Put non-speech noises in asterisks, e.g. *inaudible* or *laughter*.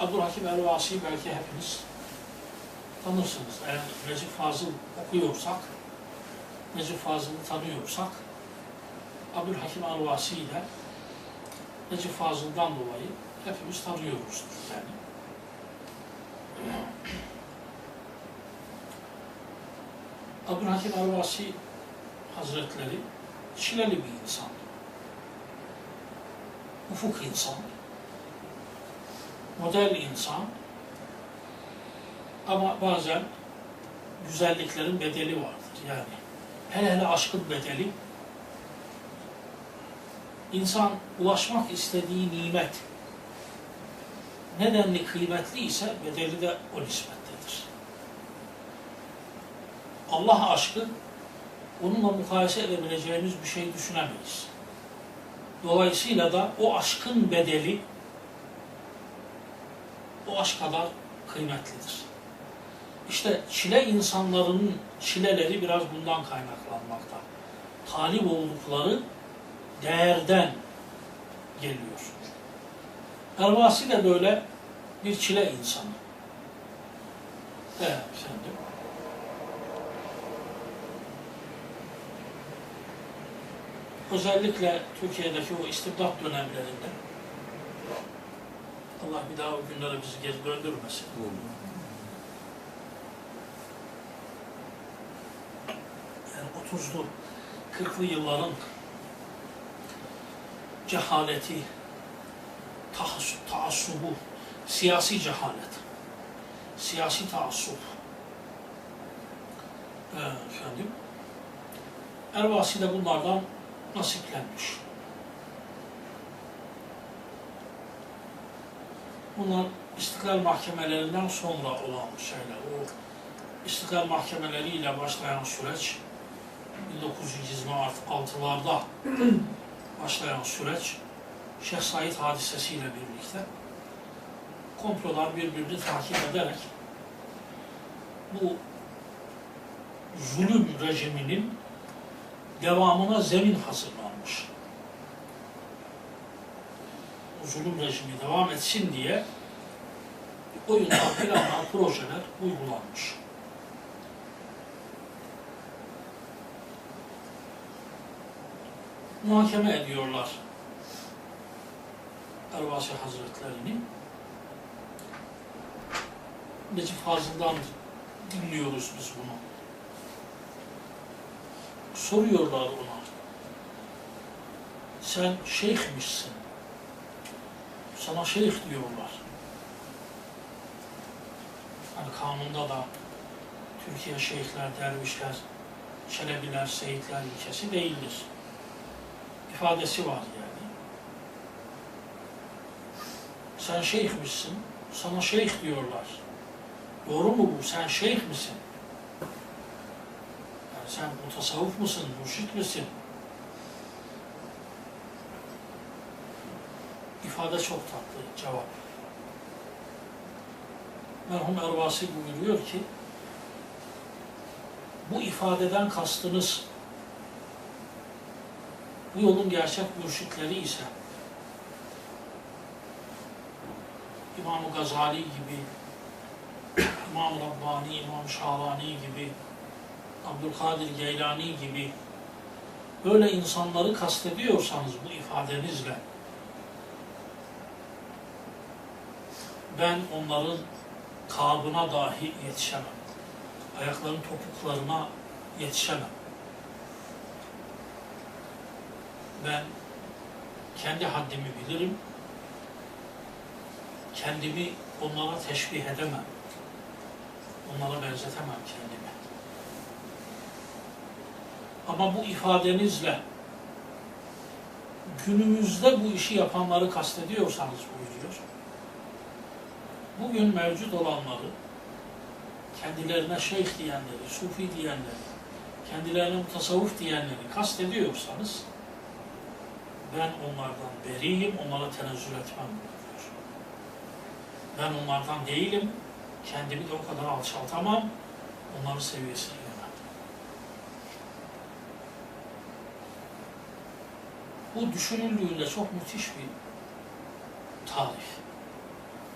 Abdülhakim el-Vasi'yi belki hepiniz tanırsınız. Eğer Necip Fazıl okuyorsak, Necip Fazıl'ı tanıyorsak, Abdülhakim el-Vasi'yi de Necip Fazıl'dan dolayı hepimiz tanıyoruzdur yani. Abdülhakim el-Vasi Hazretleri çileli bir insan. Ufuk insan. Model insan. Ama bazen güzelliklerin bedeli vardır yani. Hele hele aşkın bedeli. İnsan ulaşmak istediği nimet nedenli kıymetli ise bedeli de o nispettedir. Allah aşkı onunla mukayese edebileceğimiz bir şey düşünemeyiz. Dolayısıyla da o aşkın bedeli o aşk kadar kıymetlidir. İşte çile insanların çileleri biraz bundan kaynaklanmakta. Talip oldukları değerden geliyor. Ervasi de böyle bir çile insanı. Evet, efendim. Özellikle Türkiye'deki o istibdat dönemlerinde Allah bir daha o günlere bizi geri döndürmesin. Yani 30'lu, 40'lı yılların cehaleti, taassubu, siyasi cehalet, siyasi taassup. Ee, efendim, Ervasi de bunlardan nasiplenmiş. Bunlar istiklal mahkemelerinden sonra olan şeyler. O istiklal mahkemeleriyle başlayan süreç 1926'larda *clears throat* başlayan süreç Şeyh Said hadisesiyle birlikte komplolar birbirini takip ederek bu zulüm rejiminin devamına zemin hazırlanmış. Zulüm rejimi devam etsin diye oyunlar, *laughs* planlar, projeler uygulanmış. Muhakeme ediyorlar Ervasi Hazretlerini. Necip Fazıl'dan dinliyoruz biz bunu. Soruyorlar ona. Sen şeyhmişsin. Sana şeyh diyorlar. Hani kanunda da Türkiye şeyhler, dervişler, çelebiler, seyitler ülkesi değildir. ifadesi var yani. Sen şeyhmişsin, sana şeyh diyorlar. Doğru mu bu? Sen şeyh misin? Yani sen mutasavvuf musun, mürşit misin? İfade çok tatlı, cevap. Merhum Ervasi buyuruyor ki, bu ifadeden kastınız bu yolun gerçek mürşitleri ise İmam-ı Gazali gibi, İmam Rabbani, İmam Şahrani gibi, Abdülkadir Geylani gibi böyle insanları kastediyorsanız bu ifadenizle ben onların kabına dahi yetişemem. Ayaklarının topuklarına yetişemem. Ben kendi haddimi bilirim. Kendimi onlara teşbih edemem. Onlara benzetemem kendimi. Ama bu ifadenizle günümüzde bu işi yapanları kastediyorsanız buyuruyor. Bugün mevcut olanları, kendilerine şeyh diyenleri, sufi diyenleri, kendilerine mutasavvuf diyenleri kastediyorsanız ben onlardan beriyim, onlara tenezzül etmem. Ben onlardan değilim, kendimi de o kadar alçaltamam, onların seviyesine gelemem. Bu düşünüldüğünde çok müthiş bir tarif.